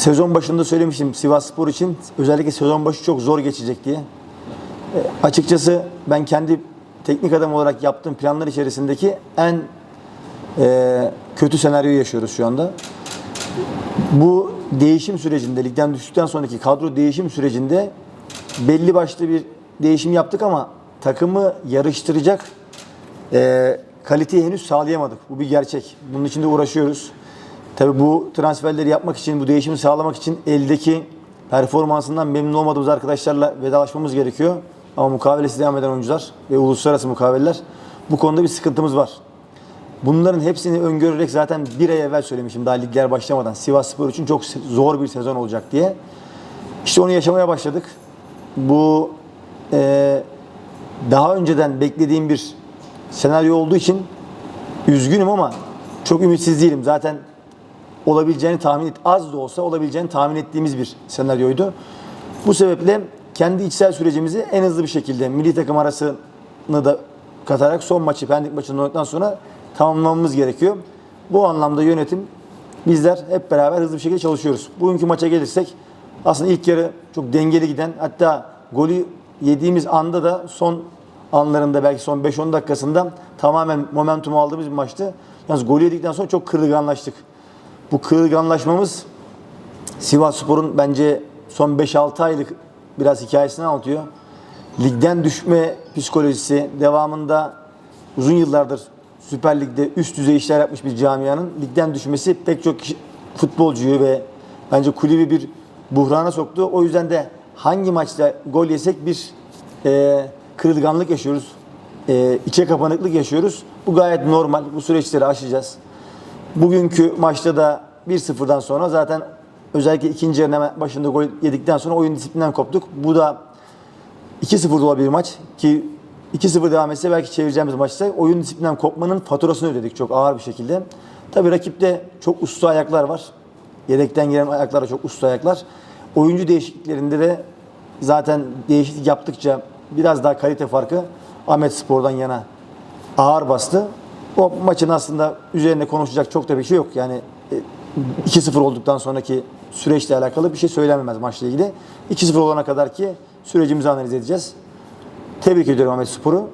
Sezon başında söylemiştim Sivas Spor için özellikle sezon başı çok zor geçecek diye. E, açıkçası ben kendi teknik adam olarak yaptığım planlar içerisindeki en e, kötü senaryoyu yaşıyoruz şu anda. Bu değişim sürecinde, ligden düştükten sonraki kadro değişim sürecinde belli başlı bir değişim yaptık ama takımı yarıştıracak e, kaliteyi henüz sağlayamadık. Bu bir gerçek. Bunun için de uğraşıyoruz. Tabii bu transferleri yapmak için, bu değişimi sağlamak için eldeki performansından memnun olmadığımız arkadaşlarla vedalaşmamız gerekiyor. Ama mukavelesi devam eden oyuncular ve uluslararası mukaveleler bu konuda bir sıkıntımız var. Bunların hepsini öngörerek zaten bir ay evvel söylemişim daha ligler başlamadan. Sivas Spor için çok zor bir sezon olacak diye. İşte onu yaşamaya başladık. Bu eee, daha önceden beklediğim bir senaryo olduğu için üzgünüm ama çok ümitsiz değilim. Zaten olabileceğini tahmin et, az da olsa olabileceğini tahmin ettiğimiz bir senaryoydu. Bu sebeple kendi içsel sürecimizi en hızlı bir şekilde milli takım arasını da katarak son maçı Pendik maçını oynadıktan sonra tamamlamamız gerekiyor. Bu anlamda yönetim bizler hep beraber hızlı bir şekilde çalışıyoruz. Bugünkü maça gelirsek aslında ilk yarı çok dengeli giden hatta golü yediğimiz anda da son anlarında belki son 5-10 dakikasında tamamen momentumu aldığımız bir maçtı. Yalnız golü yedikten sonra çok kırılganlaştık. Bu kırılganlaşmamız Sivas Spor'un bence son 5-6 aylık biraz hikayesini anlatıyor. Ligden düşme psikolojisi devamında uzun yıllardır Süper Lig'de üst düzey işler yapmış bir camianın ligden düşmesi pek çok kişi- futbolcuyu ve bence kulübü bir buhrana soktu. O yüzden de hangi maçta gol yesek bir e, kırılganlık yaşıyoruz. E, içe kapanıklık yaşıyoruz. Bu gayet normal. Bu süreçleri aşacağız. Bugünkü maçta da 1-0'dan sonra zaten özellikle ikinci yarının başında gol yedikten sonra oyun disiplinden koptuk. Bu da 2-0 da olabilir maç ki 2-0 devam etse belki çevireceğimiz maçta oyun disiplinden kopmanın faturasını ödedik çok ağır bir şekilde. Tabii rakipte çok usta ayaklar var. Yedekten giren ayaklar da çok usta ayaklar. Oyuncu değişikliklerinde de zaten değişiklik yaptıkça biraz daha kalite farkı Ahmet Spor'dan yana ağır bastı. O maçın aslında üzerine konuşacak çok da bir şey yok. Yani e, 2-0 olduktan sonraki süreçle alakalı bir şey söylememez maçla ilgili. 2-0 olana kadar ki sürecimizi analiz edeceğiz. Tebrik ediyorum Ahmet Spor'u.